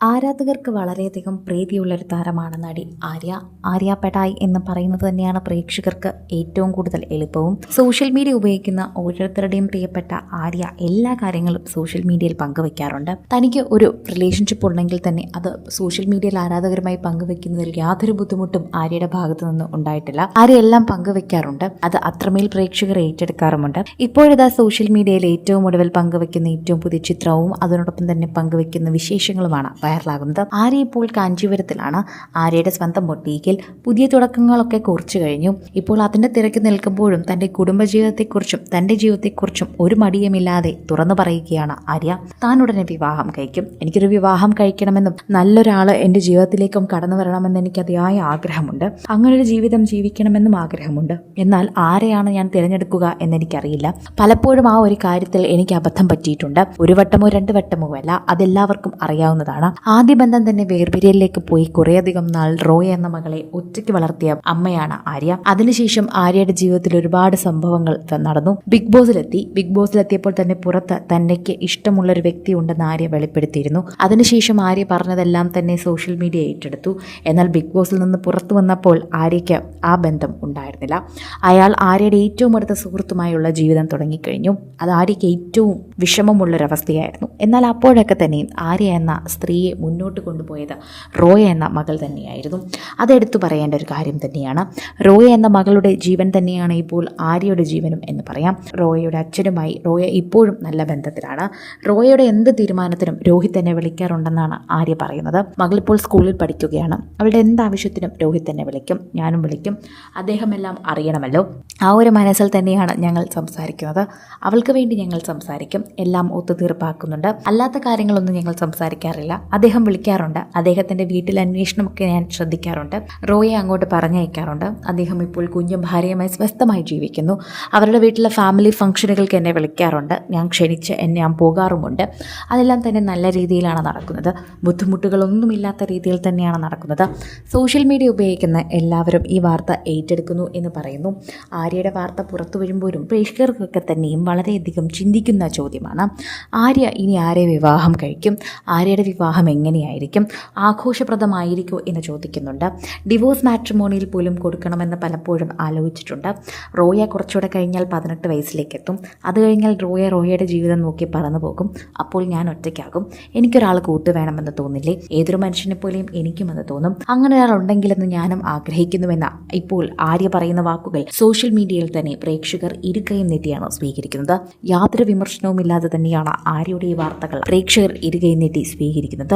ആരാധകർക്ക് വളരെയധികം പ്രീതിയുള്ള ഒരു താരമാണ് നടി ആര്യ. ആര്യ പെടായ് എന്ന് പറയുന്നത് തന്നെയാണ് പ്രേക്ഷകർക്ക് ഏറ്റവും കൂടുതൽ എളുപ്പവും. സോഷ്യൽ മീഡിയ ഉപയോഗിക്കുന്ന ഓരോരുത്തരുടെയും പ്രിയപ്പെട്ട ആര്യ എല്ലാ കാര്യങ്ങളും സോഷ്യൽ മീഡിയയിൽ പങ്കുവെക്കാറുണ്ട്. തനിക്ക് ഒരു റിലേഷൻഷിപ്പ് ഉണ്ടെങ്കിൽ തന്നെ അത് സോഷ്യൽ മീഡിയയിൽ ആരാധകരുമായി പങ്കുവെക്കുന്നതിൽ യാതൊരു ബുദ്ധിമുട്ടും ആര്യയുടെ ഭാഗത്തു നിന്ന് ഉണ്ടായിട്ടില്ല. ആര്യ എല്ലാം പങ്കുവെക്കാറുണ്ട്. അത് അത്രമേൽ പ്രേക്ഷകർ ഏറ്റെടുക്കാറുമുണ്ട്. ഇപ്പോഴിതാ സോഷ്യൽ മീഡിയയിൽ ഏറ്റവും ഒടുവിൽ പങ്കുവെക്കുന്ന ഏറ്റവും പുതിയ ചിത്രവും അതിനോടൊപ്പം തന്നെ പങ്കുവെക്കുന്ന വിശേഷങ്ങളുമാണ് വൈറലാകുന്നത്. ആര്യ ഇപ്പോൾ കാഞ്ചീപുരത്തിലാണ്. ആര്യയുടെ സ്വന്തം ബൊട്ടീക്കിൽ പുതിയ തുടക്കങ്ങളൊക്കെ കുറിച്ചു കഴിഞ്ഞു. ഇപ്പോൾ അതിന്റെ തിരക്ക് നിൽക്കുമ്പോഴും തന്റെ കുടുംബജീവിതത്തെക്കുറിച്ചും തന്റെ ജീവിതത്തെക്കുറിച്ചും ഒരു മടിയുമില്ലാതെ തുറന്നു പറയുകയാണ് ആര്യ. താൻ ഉടനെ വിവാഹം കഴിക്കും. എനിക്കൊരു വിവാഹം കഴിക്കണമെന്നും നല്ലൊരാൾ എന്റെ ജീവിതത്തിലേക്കും കടന്നു വരണമെന്ന് എനിക്ക് അതിയായ ആഗ്രഹമുണ്ട്. അങ്ങനൊരു ജീവിതം ജീവിക്കണമെന്നും ആഗ്രഹമുണ്ട്. എന്നാൽ ആരെയാണ് ഞാൻ തിരഞ്ഞെടുക്കുക എന്നെനിക്കറിയില്ല. പലപ്പോഴും ആ ഒരു കാര്യത്തിൽ എനിക്ക് അബദ്ധം പറ്റിയിട്ടുണ്ട്. ഒരു വട്ടമോ രണ്ട് വട്ടമോ അല്ല അതെല്ലാവർക്കും അറിയാവുന്നതാണ്. ആദ്യ ബന്ധം തന്നെ വേർപിരിയലിലേക്ക് പോയി കുറേയധികം നാൾ റോയ് എന്ന മകളെ ഒറ്റയ്ക്ക് വളർത്തിയ അമ്മയാണ് ആര്യ. അതിനുശേഷം ആര്യയുടെ ജീവിതത്തിൽ ഒരുപാട് സംഭവങ്ങൾ നടന്നു. ബിഗ് ബോസിലെത്തി. ബിഗ് ബോസിലെത്തിയപ്പോൾ തന്നെ പുറത്ത് തന്നെക്ക് ഇഷ്ടമുള്ള ഒരു വ്യക്തി ഉണ്ടെന്ന് ആര്യ വെളിപ്പെടുത്തിയിരുന്നു. അതിനുശേഷം ആര്യ പറഞ്ഞതെല്ലാം തന്നെ സോഷ്യൽ മീഡിയ ഏറ്റെടുത്തു. എന്നാൽ ബിഗ് ബോസിൽ നിന്ന് പുറത്തു വന്നപ്പോൾ ആര്യയ്ക്ക് ആ ബന്ധം ഉണ്ടായിരുന്നില്ല. അയാൾ ആര്യയുടെ ഏറ്റവും അടുത്ത സുഹൃത്തുമായുള്ള ജീവിതം തുടങ്ങിക്കഴിഞ്ഞു. അത് ആര്യയ്ക്ക് ഏറ്റവും വിഷമമുള്ളൊരവസ്ഥയായിരുന്നു. എന്നാൽ അപ്പോഴൊക്കെ തന്നെ ആര്യ എന്ന സ്ത്രീയെ മുന്നോട്ട് കൊണ്ടുപോയത് റോയ എന്ന മകൾ തന്നെയായിരുന്നു. അതെടുത്തു പറയേണ്ട ഒരു കാര്യം തന്നെയാണ്. റോയ എന്ന മകളുടെ ജീവൻ തന്നെയാണ് ഇപ്പോൾ ആര്യയുടെ ജീവനും എന്ന് പറയാം. റോയയുടെ അച്ഛനുമായി റോയ ഇപ്പോഴും നല്ല ബന്ധത്തിലാണ്. റോയയുടെ എന്ത് തീരുമാനത്തിനും രോഹിത് എന്നെ വിളിക്കാറുണ്ടെന്നാണ് ആര്യ പറയുന്നത്. മകൾ ഇപ്പോൾ സ്കൂളിൽ പഠിക്കുകയാണ്. അവളുടെ എന്താവശ്യത്തിനും രോഹിത് എന്നെ വിളിക്കും. ഞാനും വിളിക്കും. അദ്ദേഹമെല്ലാം അറിയണമല്ലോ. ആ ഒരു മനസ്സിൽ തന്നെയാണ് ഞങ്ങൾ സംസാരിക്കുന്നത്. അവൾക്ക് വേണ്ടി ഞങ്ങൾ സംസാരിക്കും. എല്ലാം ഒത്തുതീർപ്പാക്കുന്നുണ്ട്. അല്ലാത്ത കാര്യങ്ങളൊന്നും ഞങ്ങൾ സംസാരിക്കാറില്ല. അദ്ദേഹം വിളിക്കാറുണ്ട്. അദ്ദേഹത്തിന്റെ വീട്ടിൽ അന്വേഷണമൊക്കെ ഞാൻ ശ്രദ്ധിക്കാറുണ്ട്. റോയെ അങ്ങോട്ട് പറഞ്ഞയക്കാറുണ്ട്. അദ്ദേഹം ഇപ്പോൾ കുഞ്ഞും ഭാര്യയുമായി സ്വസ്ഥമായി ജീവിക്കുന്നു. അവരുടെ വീട്ടിലെ ഫാമിലി ഫംഗ്ഷനുകൾക്ക് എന്നെ വിളിക്കാറുണ്ട്. ഞാൻ ക്ഷണിച്ച് എന്നെ ഞാൻ പോകാറുമുണ്ട്. അതെല്ലാം തന്നെ നല്ല രീതിയിലാണ് നടക്കുന്നത്. ബുദ്ധിമുട്ടുകളൊന്നുമില്ലാത്ത രീതിയിൽ തന്നെയാണ് നടക്കുന്നത്. സോഷ്യൽ മീഡിയ ഉപയോഗിക്കുന്ന എല്ലാവരും ഈ വാർത്ത ഏറ്റെടുക്കുന്നു എന്ന് പറയുന്നു. ആര്യയുടെ വാർത്ത പുറത്തു വരുമ്പോഴും പ്രേക്ഷകർക്കൊക്കെ തന്നെയും വളരെയധികം ചിന്തിക്കുന്ന ചോദ്യമാണ്. ആര്യ ഇനി ആരെ വിവാഹം കഴിക്കും? ആര്യയുടെ വിവാഹം എങ്ങനെയായിരിക്കും? ആഘോഷപ്രദമായിരിക്കുമോ എന്ന് ചോദിക്കുന്നുണ്ട്. ഡിവോഴ്സ് മാട്രിമോണിയിൽ പോലും കൊടുക്കണമെന്ന് പലപ്പോഴും ആലോചിച്ചിട്ടുണ്ട്. റോയ കുറച്ചുകൂടെ കഴിഞ്ഞാൽ പതിനെട്ട് വയസ്സിലേക്ക് എത്തും അത് കഴിഞ്ഞാൽ റോയ റോയയുടെ ജീവിതം നോക്കി പറന്നു പോകും. അപ്പോൾ ഞാൻ ഒറ്റയ്ക്കാകും. എനിക്കൊരാൾ കൂട്ട് വേണമെന്ന് തോന്നില്ലേ? ഏതൊരു മനുഷ്യനെ പോലെയും എനിക്കുമെന്ന് തോന്നും. അങ്ങനെ ഒരാൾ ഉണ്ടെങ്കിലെന്ന് ഞാനും ആഗ്രഹിക്കുന്നുവെന്ന ഇപ്പോൾ ആര്യ പറയുന്ന വാക്കുകൾ. സോഷ്യൽ മീഡിയയിൽ തന്നെ പ്രേക്ഷകർ ഇരുകയും നീട്ടിയാണ് സ്വീകരിക്കുന്നത്. യാതൊരു വിമർശനവുമില്ലാതെ തന്നെയാണ് ആര്യയുടെ ഈ വാർത്തകൾ പ്രേക്ഷകർ ഇരുകയും നീട്ടി സ്വീകരിക്കുന്നത്.